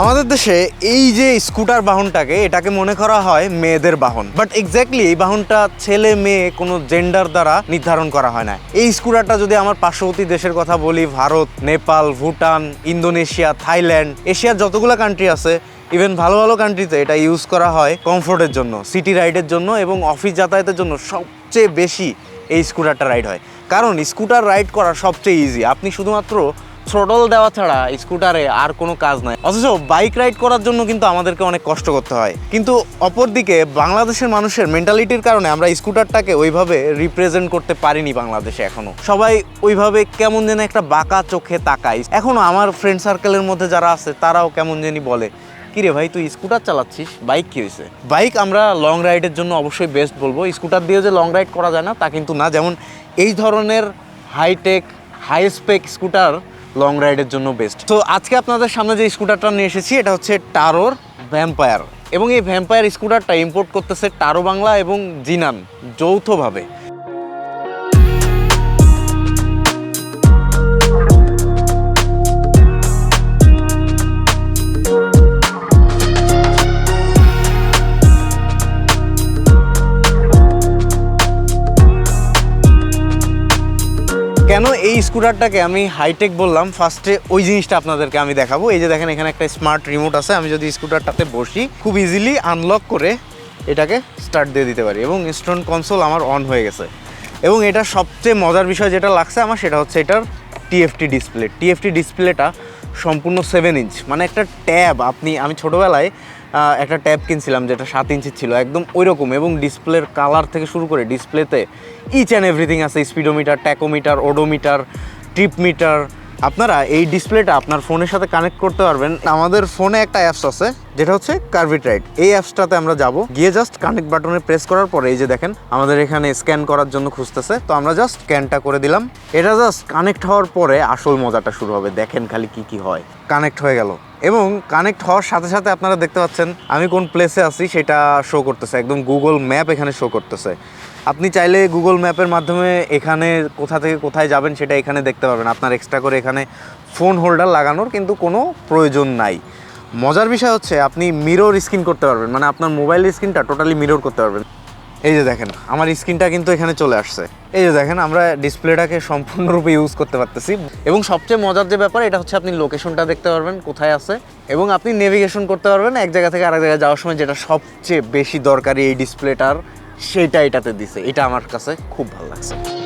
আমাদের দেশে এই যে স্কুটার বাহনটাকে, এটাকে মনে করা হয় মেয়েদের বাহন। বাট এক্স্যাক্টলি এই বাহনটা ছেলে, মেয়ে কোনো জেন্ডার দ্বারা নির্ধারণ করা হয় না। এই স্কুটারটা যদি আমার পার্শ্ববর্তী দেশের কথা বলি, ভারত, নেপাল, ভুটান, ইন্দোনেশিয়া, থাইল্যান্ড, এশিয়ার যতগুলো কান্ট্রি আছে ইভেন ভালো ভালো কান্ট্রিতে এটা ইউজ করা হয় কমফোর্টের জন্য সিটি রাইডের জন্য এবং অফিস যাতায়াতের জন্য সবচেয়ে বেশি এই স্কুটারটা রাইড হয়। কারণ স্কুটার রাইড করা সবচেয়ে ইজি আপনি শুধুমাত্র থ্রোটল দেওয়া ছাড়া স্কুটারে আর কোনো কাজ নাই। অথচ বাইক রাইড করার জন্য কিন্তু আমাদেরকে অনেক কষ্ট করতে হয়। কিন্তু অপরদিকে বাংলাদেশের মানুষের মেন্টালিটির কারণে আমরা স্কুটারটাকে ওইভাবে রিপ্রেজেন্ট করতে পারিনি বাংলাদেশে এখনও। সবাই ওইভাবে কেমন যেন একটা বাঁকা চোখে তাকায়। এখনও আমার ফ্রেন্ড সার্কেলের মধ্যে যারা আছে, তারাও কেমন জানি বলে, কিরে ভাই, তুই স্কুটার চালাচ্ছিস? বাইক কী হয়েছে? বাইক আমরা লং রাইডের জন্য অবশ্যই বেস্ট বলব। স্কুটার দিয়ে যে লং রাইড করা যায় না, তা কিন্তু না। যেমন এই ধরনের hi tech high spec scooter long রাইডের জন্য বেস্ট তো আজকে আপনাদের সামনে যে স্কুটারটা নিয়ে এসেছি, এটা হচ্ছে টারোর ভ্যাম্পায়ার এবং এই ভ্যাম্পায়ার স্কুটারটা ইম্পোর্ট করতেছে টারো বাংলা এবং জিনান যৌথভাবে। স্কুটারটাকে আমি হাইটেক বললাম ফার্স্টে ওই জিনিসটা আপনাদেরকে আমি দেখাবো। এই যে দেখেন, এখানে একটা স্মার্ট রিমোট আছে। আমি যদি স্কুটারটাতে বসি, খুব ইজিলি আনলক করে এটাকে স্টার্ট দিয়ে দিতে পারি। এবং ইনস্ট্রন কনসোল আমার অন হয়ে গেছে। এবং এটা সবচেয়ে মজার বিষয় যেটা লাগছে আমার, সেটা হচ্ছে এটার টিএফটি ডিসপ্লে টিএফটি ডিসপ্লেটা সম্পূর্ণ সেভেন ইঞ্চ মানে একটা ট্যাব আপনি, আমি ছোটোবেলায় একটা ট্যাব কিনছিলাম যেটা সাত ইঞ্চি ছিল, একদম ওই রকম এবং ডিসপ্লের কালার থেকে শুরু করে ডিসপ্লেতে ইচ অ্যান্ড এভরিথিং আছে speedometer tachometer odometer trip meter আপনারা এই ডিসপ্লেটা আপনার ফোনের সাথে কানেক্ট করতে পারবেন। আমাদের ফোনে একটা অ্যাপস আছে, যেটা হচ্ছে কার্ভিট রাইড এই অ্যাপসটাতে আমরা যাব, গিয়ে জাস্ট কানেক্ট বাটনে প্রেস করার পরে এই যে দেখেন, আমাদের এখানে স্ক্যান করার জন্য খুঁজতেছে। তো আমরা জাস্ট স্ক্যানটা করে দিলাম। এটা জাস্ট কানেক্ট হওয়ার পরে আসল মজাটা শুরু হবে। দেখেন খালি কি কি হয়। কানেক্ট হয়ে গেল। এবং কানেক্ট হওয়ার সাথে সাথে আপনারা দেখতে পাচ্ছেন, আমি কোন প্লেসে আছি সেটা শো করতেছে। একদম গুগল ম্যাপ এখানে শো করতেছে। আপনি চাইলে গুগল ম্যাপের মাধ্যমে এখানে কোথা থেকে কোথায় যাবেন সেটা এখানে দেখতে পাবেন আপনার এক্সট্রা করে এখানে ফোন হোল্ডার লাগানোর কিন্তু কোনো প্রয়োজন নাই। মজার বিষয় হচ্ছে আপনি মিরর স্ক্রিন করতে পারবেন মানে আপনার মোবাইল স্ক্রিনটা টোটালি মিরর করতে পারবেন। এই যে দেখেন, আমার স্ক্রিনটা কিন্তু এখানে চলে আসছে। এই যে দেখেন, আমরা ডিসপ্লেটাকে সম্পূর্ণরূপে ইউজ করতে পারতেছি। এবং সবচেয়ে মজার যে ব্যাপার, এটা হচ্ছে আপনি লোকেশনটা দেখতে পারবেন, কোথায় আছে। এবং আপনি নেভিগেশন করতে পারবেন, এক জায়গা থেকে আরেক জায়গায় যাওয়ার সময় যেটা সবচেয়ে বেশি দরকারি এই ডিসপ্লেটার সেটা এটাতে দিছে। এটা আমার কাছে খুব ভালো লাগছে।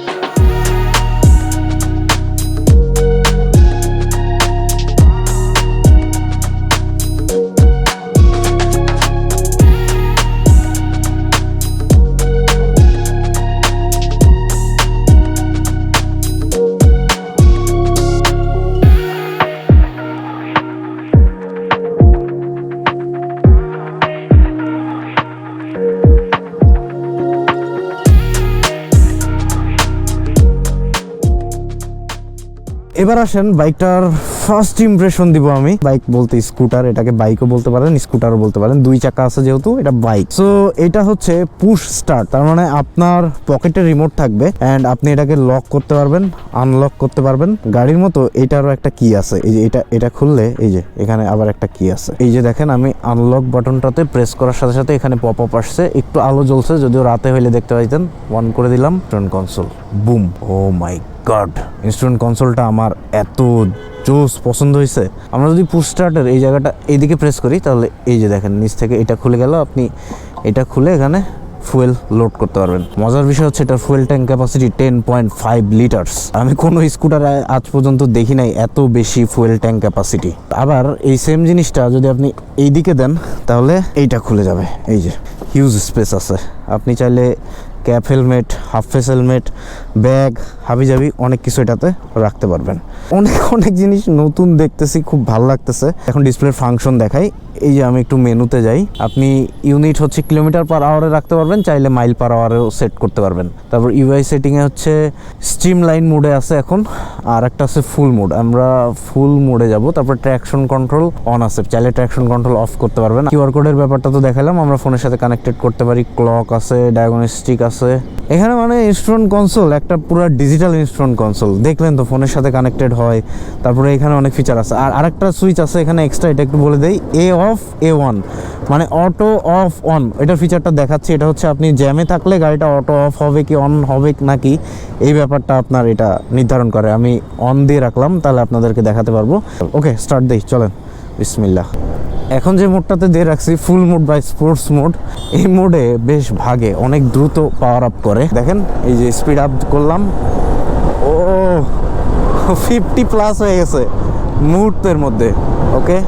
এবার আসেন বাইকটার ফার্স্ট ইমপ্রেশন দিব আমি। বাইক বলতে স্কুটার এটাকে বাইকও বলতে পারেন স্কুটারও বলতে পারেন। দুই চাকা আছে যেহেতু, এটা বাইক সো এটা হচ্ছে পুশ স্টার্ট তার মানে আপনার পকেটে রিমোট থাকবে অ্যান্ড আপনি এটাকে লক করতে পারবেন আনলক করতে পারবেন। গাড়ির মতো এটারও একটা কি আছে। এই যে এটা এটা খুললে, এই যে এখানে আবার একটা কি আছে। এই যে দেখেন, আমি আনলক বাটনটাতে প্রেস করার সাথে সাথে এখানে পপ আপ আসছে। একটু আলো জ্বলছে, যদিও রাতে হইলে দেখতে পাইতেন। অন করে দিলাম train console boom oh my god instrument কনসোলটা আমার এত জোস পছন্দ হয়েছে। আমরা যদি পুশ স্টার্টের এই জায়গাটা এইদিকে প্রেস করি, তাহলে এই যে দেখেন, নিচ থেকে এটা খুলে গেল, আপনি এটা খুলে এখানে ফুয়েল লোড করতে পারবেন। মজার বিষয় হচ্ছে এটার fuel tank capacity ten point five litres আমি কোনো স্কুটার আজ পর্যন্ত দেখি নাই এত বেশি ফুয়েল ট্যাঙ্ক ক্যাপাসিটি আবার এই সেম জিনিসটা যদি আপনি এই দিকে দেন, তাহলে এইটা খুলে যাবে। এই যে হিউজ স্পেস আছে। আপনি চাইলে cap helmet, half face helmet, bag, হাবি হাবিজাবি অনেক কিছু এটাতে রাখতে পারবেন। অনেক অনেক জিনিস নতুন দেখতেছি, খুব ভালো লাগতেছে। এখন ডিসপ্লের ফাংশন দেখাই। এই যে আমি একটু মেনুতে যাই, আপনি ইউনিট হচ্ছে কিলোমিটার পার আওয়ারে রাখতে পারবেন, চাইলে মাইল পার আওয়ারেও সেট করতে পারবেন। তারপর ইউআই সেটিংয়ে হচ্ছে স্ট্রিম লাইন মোডে আছে এখন, আর একটা আছে ফুল মোড আমরা ফুল মোডে যাব, তারপর ট্র্যাকশন কন্ট্রোল অন আছে, চাইলে ট্র্যাকশন কন্ট্রোল অফ করতে পারবেন। কিউআর কোডের ব্যাপারটা তো দেখালাম, আমরা ফোনের সাথে কানেক্টেড করতে পারি ক্লক আছে ডায়াগনস্টিক আছে। এখানে মানে ইনস্ট্রুমেন্ট কনসোল একটা পুরো ডিজিটাল ইনস্ট্রুমেন্ট কনসোল দেখলেন তো ফোনের সাথে কানেক্টেড হয়, তারপরে এখানে অনেক ফিচার আছে। আর আরেকটা সুইচ আছে এখানে এক্সট্রা এটা একটু বলে দেই এ অফ এ ওয়ান মানে অটো অফ অন এটার ফিচারটা দেখাচ্ছি, এটা হচ্ছে আপনি জ্যামে থাকলে গাড়িটা অটো অফ হবে কি অন হবে নাকি, এই ব্যাপারটা আপনার এটা নির্ধারণ করে। আমি অন দিয়ে রাখলাম, তাহলে আপনাদেরকে দেখাতে পারব। ওকে স্টার্ট দিই, চলেন। বিসমিল্লাহ। এখন যে মোডটাতে দিয়ে রাখছি full mode by sports mode এই মোডে বেশ ভাগে, অনেক দ্রুত পাওয়ার আপ করে। দেখেন, এই যে স্পিড আপ করলাম। ও ফিফটি প্লাস হয়ে গেছে মুহূর্তের মধ্যে ওকে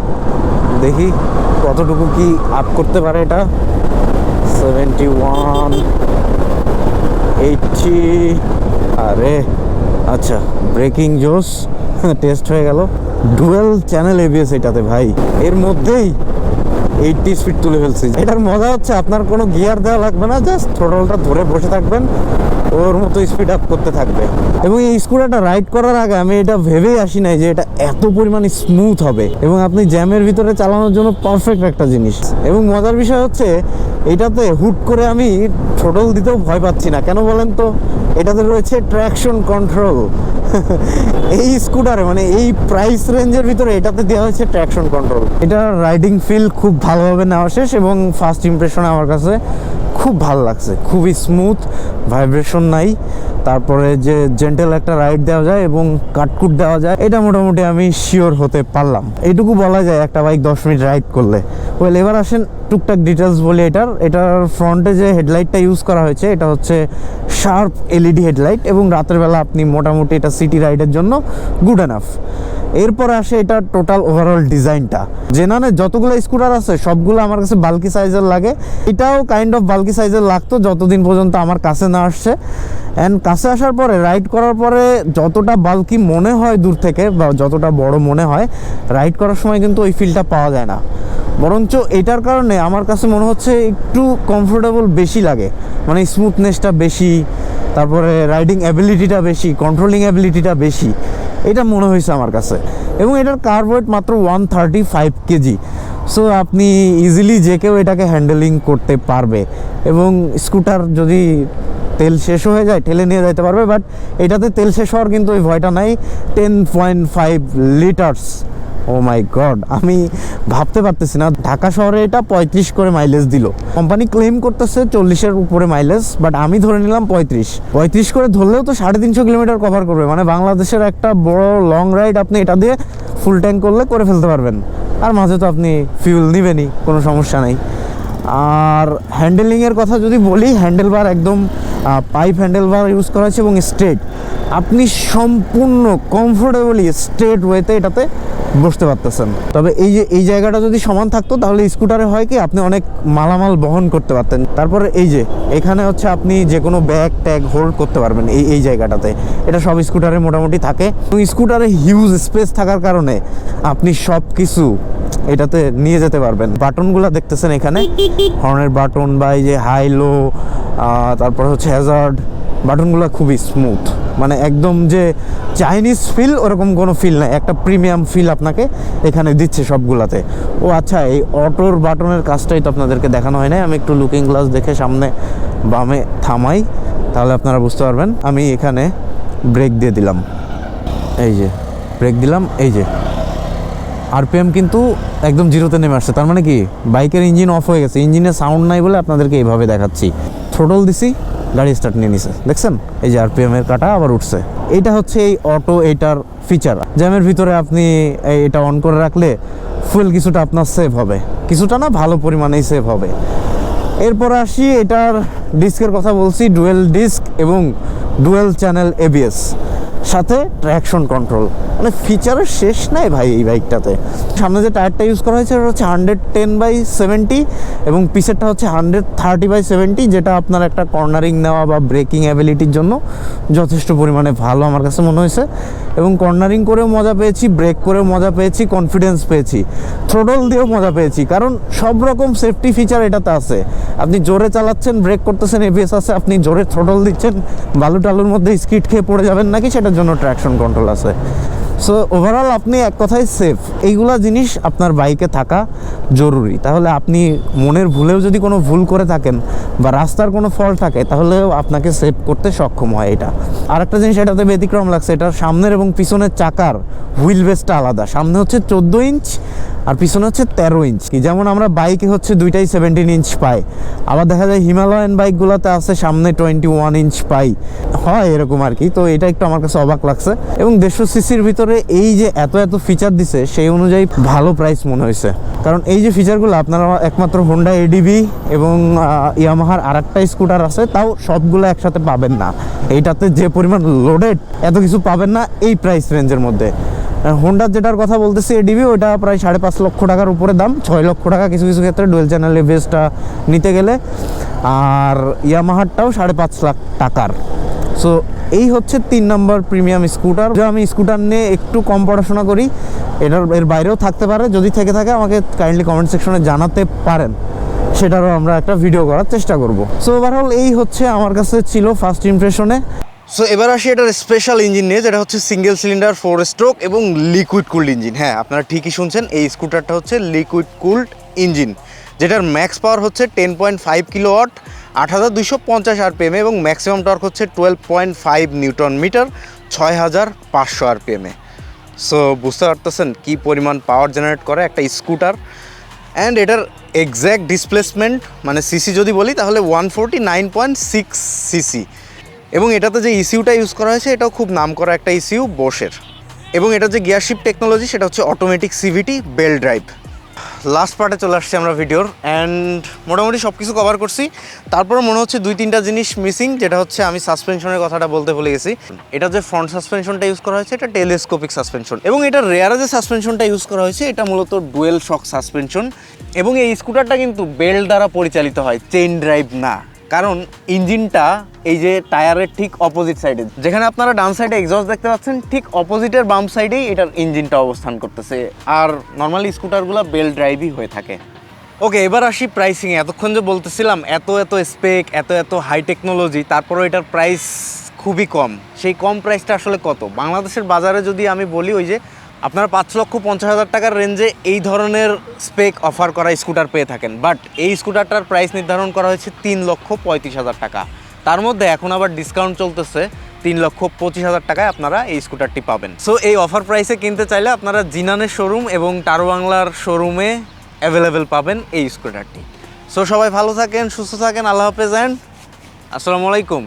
দেখি কতটুকু কি আপ করতে পারে এটা। সেভেন্টি ওয়ান এইটটি আরে আচ্ছা ব্রেকিং জোস টেস্ট হয়ে গেল। ডুয়েল চ্যানেল এবিএস এটাতে ভাই। এর মধ্যেই এইটটি স্পিড তুলে ফেলছি। এটার মজা হচ্ছে, আপনার কোনো গিয়ার দেওয়া লাগবে না জাস্ট থ্রোটলটা ধরে বসে থাকবেন, ওর মতো স্পিড আপ করতে থাকবে। এবং এই স্কুটারটা রাইড করার আগে আমি এটা ভেবেই আসি নাই যে এটা এত পরিমাণ স্মুথ হবে। এবং আপনি জ্যামের ভিতরে চালানোর জন্য পারফেক্ট একটা জিনিস। এবং মজার বিষয় হচ্ছে, এটাতে হুট করে আমি থ্রোটল দিতেও ভয় পাচ্ছি না। কেন বলেন তো? এটাতে রয়েছে ট্র্যাকশন কন্ট্রোল এই স্কুটারে মানে এই প্রাইস রেঞ্জের ভিতরে এটাতে দেওয়া হয়েছে ট্র্যাকশন কন্ট্রোল এটা রাইডিং ফিল খুব ভালোভাবে নেওয়া শেষ এবং ফার্স্ট ইমপ্রেশন আমার কাছে খুব ভালো লাগছে। খুবই স্মুথ ভাইব্রেশন নাই। তারপরে যে জেন্টেল একটা রাইড দেওয়া যায় এবং কাটকুট দেওয়া যায়, এটা মোটামুটি আমি শিওর হতে পারলাম। এইটুকু বলা যায় একটা বাইক দশ মিনিট রাইড করলে। ওয়েল এবার আসেন টুকটাক ডিটেলস বলি এটার। এটার ফ্রন্টে যে হেডলাইটটা ইউজ করা হয়েছে, এটা হচ্ছে শার্প এলইডি হেডলাইট এবং রাতের বেলা আপনি মোটামুটি এটা সিটি রাইডের জন্য গুড এনাফ এরপর আসে এটা টোটাল ওভারঅল ডিজাইনটা জেনানে যতগুলো স্কুটার আছে, সবগুলো আমার কাছে বাল্কি সাইজের লাগে। এটাও কাইন্ড অফ বাল্কি সাইজের লাগতো যতদিন পর্যন্ত আমার কাছে না আসছে। অ্যান্ড কাছে আসার পরে রাইড করার পরে যতটা বাল্কি মনে হয় দূর থেকে বা যতটা বড় মনে হয় রাইড করার সময় কিন্তু ওই ফিলটা পাওয়া যায় না। বরঞ্চ এটার কারণে আমার কাছে মনে হচ্ছে একটু কমফোর্টেবল বেশি লাগে। মানে স্মুথনেসটা বেশি, তারপরে রাইডিং অ্যাবিলিটিটা বেশি কন্ট্রোলিং অ্যাবিলিটিটা বেশি, এটা মনে হয়েছে আমার কাছে। এবং এটার কার্ভ ওয়েট মাত্র one thirty five KG. So আপনি ইজিলি যে কেউ এটাকে হ্যান্ডেলিং করতে পারবে। এবং স্কুটার যদি তেল শেষ হয়ে যায়, ঠেলে নিয়ে যেতে পারবে বাট এটাতে তেল শেষ হওয়ার কিন্তু ওই ভয়টা নাই। Ten point five litres oh my god আমি ভাবতে পারতেছি না। ঢাকা শহরে এটা পঁয়ত্রিশ করে মাইলেজ দিল। কোম্পানি ক্লেম করতেছে চল্লিশের উপরে মাইলেজ বাট আমি ধরে নিলাম পঁয়ত্রিশ। পঁয়ত্রিশ করে ধরলেও তো সাড়ে তিনশো কিলোমিটার কভার করবে। মানে বাংলাদেশের একটা বড় লং রাইড আপনি এটা দিয়ে ফুল ট্যাঙ্ক করলে করে ফেলতে পারবেন। আর মাঝে তো আপনি ফিউল নেবেনই, কোনো সমস্যা নেই। আর হ্যান্ডেলিংয়ের কথা যদি বলি হ্যান্ডেল বার একদম পাইপ হ্যান্ডেল বার ইউজ করা হয়েছে এবং স্ট্রেট আপনি সম্পূর্ণ কমফোর্টেবলি স্ট্রেট ওয়েতে এটাতে বসতে পারতেছেন। তবে এই যে, এই জায়গাটা যদি সমান থাকতো, তাহলে স্কুটারে হয় কি, আপনি অনেক মালামাল বহন করতে পারতেন। তারপরে এই যে, এখানে হচ্ছে আপনি যে কোনো ব্যাগ ট্যাগ হোল্ড করতে পারবেন এই এই জায়গাটাতে। এটা সব স্কুটারে মোটামুটি থাকে। এবং স্কুটারে হিউজ স্পেস থাকার কারণে আপনি সব কিছু এটাতে নিয়ে যেতে পারবেন। বাটনগুলো দেখতেছেন এখানে? হর্নের বাটন বা এই যে হাই লো তারপর হচ্ছে হ্যাজার্ড বাটনগুলো খুবই স্মুথ মানে একদম যে চাইনিজ ফিল ওরকম কোনো ফিল নাই, একটা প্রিমিয়াম ফিল আপনাকে এখানে দিচ্ছে সবগুলাতে। ও আচ্ছা এই অটোর বাটনের কাজটাই তো আপনাদেরকে দেখানো হয় না আমি একটু লুকিং গ্লাস দেখে সামনে বামে থামাই, তাহলে আপনারা বুঝতে পারবেন। আমি এখানে ব্রেক দিয়ে দিলাম। এই যে ব্রেক দিলাম, এই যে। আরপিএম কিন্তু একদম জিরোতে নেমে আসছে, তার মানে কি? বাইকের ইঞ্জিন অফ হয়ে গেছে ইঞ্জিনের সাউন্ড নাই বলে আপনাদেরকে এইভাবে দেখাচ্ছি। থ্রোটল দিছি গাড়ি স্টার্ট নিয়ে নিছে। দেখছেন? এই যে আরপিএম এর কাটা আবার উঠছে। এটা হচ্ছে এই অটো এটার ফিচার জ্যামের ভিতরে আপনি এটা অন করে রাখলে ফুল কিছুটা আপনার সেভ হবে। কিছুটা না, ভালো পরিমাণেই সেভ হবে। এরপর আসি এটার ডিস্কের কথা বলছি ডুয়েল ডিস্ক এবং ডুয়েল চ্যানেল এবিএস সাথে ট্র্যাকশন কন্ট্রোল মানে ফিচারের শেষ নাই ভাই এই বাইকটাতে সামনে যে টায়ারটা ইউজ করা হয়েছে ওটা হচ্ছে হান্ড্রেড টেন বাই সেভেন্টি এবং পিসেরটা হচ্ছে হান্ড্রেড থার্টি বাই সেভেন্টি যেটা আপনার একটা কর্নারিং নেওয়া বা ব্রেকিং অ্যাবিলিটির জন্য যথেষ্ট পরিমাণে ভালো আমার কাছে মনে হয়েছে। এবং কর্নারিং করেও মজা পেয়েছি ব্রেক করেও মজা পেয়েছি কনফিডেন্স পেয়েছি। থ্রোডল দিয়েও মজা পেয়েছি, কারণ সব রকম সেফটি ফিচার এটাতে আছে। আপনি জোরে চালাচ্ছেন ব্রেক করতেছেন এবিএস আছে, আপনি জোরে থ্রোডল দিচ্ছেন বালু টালুর মধ্যে স্কিড খেয়ে পড়ে যাবেন নাকি সেটার জন্য ট্র্যাকশন কন্ট্রোল আছে। সো ওভারঅল আপনি এক কথায় সেফ এইগুলা জিনিস আপনার বাইকে থাকা জরুরি। তাহলে আপনি মনের ভুলেও যদি কোনো ভুল করে থাকেন বা রাস্তার কোনো ফল থাকে, তাহলেও আপনাকে সেভ করতে সক্ষম হয় এটা। আর একটা জিনিস এটাতে ব্যতিক্রম লাগছে, এটার সামনের এবং পিছনের চাকার হুইল বেসটা আলাদা। সামনে হচ্ছে চোদ্দ ইঞ্চ আর পিছনে হচ্ছে তেরো ইঞ্চ। কি যেমন আমরা বাইকে হচ্ছে দুইটাই সেভেন্টিন ইঞ্চ পাই। আবার দেখা যায় হিমালয়ান বাইকগুলোতে আছে, সামনে টোয়েন্টি ওয়ান ইঞ্চ পাই। হয় এরকম আর কি। তো এটা একটু আমার কাছে অবাক লাগছে। এবং দেড়শো সিসির ভিতরে এই যে এত এত ফিচার দিছে, সেই অনুযায়ী ভালো প্রাইস মনে হয়েছে। কারণ এই যে ফিচারগুলো আপনারা একমাত্র হোন্ডা এডিবি এবং ইয়ামাহার আর একটা স্কুটার আছে, তাও সবগুলো একসাথে পাবেন না। এইটাতে যে পরিমাণ লোডেড এত কিছু পাবেন না এই প্রাইস রেঞ্জের মধ্যে। হোন্ডার যেটার কথা বলতেছি এডিবি ওটা প্রায় সাড়ে পাঁচ লক্ষ টাকার উপরে দাম, ছয় লক্ষ টাকা কিছু কিছু ক্ষেত্রে ডুয়েল চ্যানেল এভিএসটা নিতে গেলে। আর ইয়ামাহারটাও সাড়ে পাঁচ লাখ টাকার। সো এই হচ্ছে তিন নম্বর প্রিমিয়াম স্কুটার যা আমি স্কুটার নিয়ে একটু কম পড়াশোনা করি, এটার, এর বাইরেও থাকতে পারে। যদি থেকে থাকে, আমাকে কাইন্ডলি কমেন্ট সেকশনে জানাতে পারেন। সেটারও আমরা একটা ভিডিও করার চেষ্টা করব। সো ওভারঅল এই হচ্ছে আমার কাছে ছিল ফার্স্ট ইমপ্রেশনে সো এবার আসি এটার স্পেশাল ইঞ্জিন নিয়ে, যেটা হচ্ছে সিঙ্গেল সিলিন্ডার ফোর স্ট্রোক এবং লিকুইড কুল্ড ইঞ্জিন হ্যাঁ আপনারা ঠিকই শুনছেন, এই স্কুটারটা হচ্ছে লিকুইড কুল্ড ইঞ্জিন যেটার ম্যাক্স পাওয়ার হচ্ছে ten point five kilowatt আট হাজার দুইশো পঞ্চাশ আরপিএমে এবং ম্যাক্সিমাম টর্ক হচ্ছে twelve point five newton metre, ছয় হাজার পাঁচশো আরপিএমে সো বুঝতে পারতেছেন কী পরিমাণ পাওয়ার জেনারেট করে একটা স্কুটার অ্যান্ড এটার এক্স্যাক্ট ডিসপ্লেসমেন্ট মানে সিসি যদি বলি, তাহলে one forty nine point six CC এবং এটাতে যে ইসিউটা ইউজ করা হয়েছে, এটাও খুব নাম করা একটা ইসিউ বোসের এবং এটা যে গিয়ারশিপ টেকনোলজি সেটা হচ্ছে automatic CVT belt drive last পার্টে চলে আসছি আমরা ভিডিওর অ্যান্ড মোটামুটি সব কিছু কভার করছি। তারপর মনে হচ্ছে দুই তিনটা জিনিস মিসিং যেটা হচ্ছে আমি সাসপেনশনের কথাটা বলতে ভুলে গেছি। এটা যে ফ্রন্ট সাসপেনশনটা ইউজ করা হয়েছে, এটা টেলিস্কোপিক সাসপেনশন এবং এটা রেয়ারা যে সাসপেনশনটা ইউজ করা হয়েছে, এটা মূলত ডুয়েল শক সাসপেনশন এবং এই স্কুটারটা কিন্তু বেল্ট দ্বারা পরিচালিত হয় চেন ড্রাইভ না। কারণ ইঞ্জিনটা এই যে টায়ারের ঠিক অপোজিট সাইডে যেখানে আপনারা ডান সাইডে এক্সস্ট দেখতে পাচ্ছেন, ঠিক অপোজিটের বাম সাইডেই এটার ইঞ্জিনটা অবস্থান করতেছে। আর নর্মালি স্কুটারগুলো বেল ড্রাইভই হয়ে থাকে। ওকে এবার আসি প্রাইসিং এতক্ষণ যে বলতেছিলাম, এত এত স্পেক এত এত হাই টেকনোলজি তারপরও এটার প্রাইস খুবই কম। সেই কম প্রাইসটা আসলে কত? বাংলাদেশের বাজারে যদি আমি বলি ওই যে আপনারা পাঁচ লক্ষ পঞ্চাশ হাজার টাকার রেঞ্জে এই ধরনের স্পেক অফার করা স্কুটার পেয়ে থাকেন। বাট এই স্কুটারটার প্রাইস নির্ধারণ করা হয়েছে তিন লক্ষ পঁয়ত্রিশ হাজার টাকা। তার মধ্যে এখন আবার ডিসকাউন্ট চলতেছে তিন লক্ষ পঁচিশ হাজার টাকায় আপনারা এই স্কুটারটি পাবেন। সো এই অফার প্রাইসে কিনতে চাইলে আপনারা জিনানের শোরুম এবং টারো বাংলার শোরুমে অ্যাভেলেবেল পাবেন এই স্কুটারটি সো সবাই ভালো থাকেন, সুস্থ থাকেন, আল্লাহ হাফেজ অ্যান্ড আসসালামু আলাইকুম।